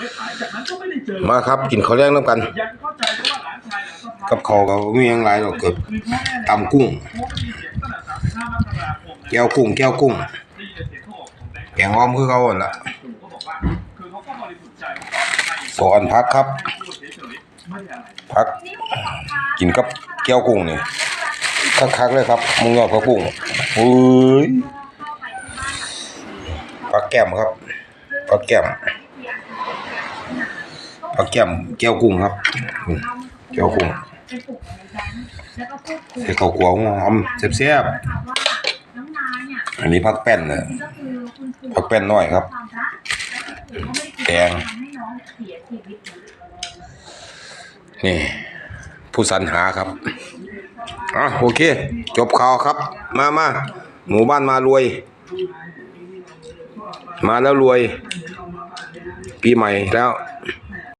ม่ได้เจอมาครับกินข้าวแรงน้ำกันยังเข้าใจว่าหลานชายน่ะสะพายกับข้าวก็มีหยังหลายดอกเกิดคือพ่อแม่ตำกุ้งโพสต์มีเสียงตั้งแต่สามสิบห้ามกราคมนะแก้วกุ้ง แก้วกุ้งได้ยินเสียงเขาบอกของแบงค์แกงอ้อมคือเขาหั่นล่ะตู่ก็บอกว่าคือเขาก็บริสุทธิ์ใจว่าสอนพักครับพูดเฉยๆไม่อะไรพัก กินกับแก้วกุ้งนี่คักๆเลยครับมึงยอดพระกุ้งอุ้ยปลาแก้มครับปลาแก้ม ปลาแก้มแก้วกุ้งครับอืมแก้วกุ้งใส่ข้าวคั่วหอมแซ่บๆอันนี้ผักแป้นน่ะผักแป้นน้อยครับแดงนี่ ผู้สรรหาครับอะโอเค จบข่าวครับ มามาหมู่บ้านมารวย มาแล้วรวย ปีใหม่แล้ว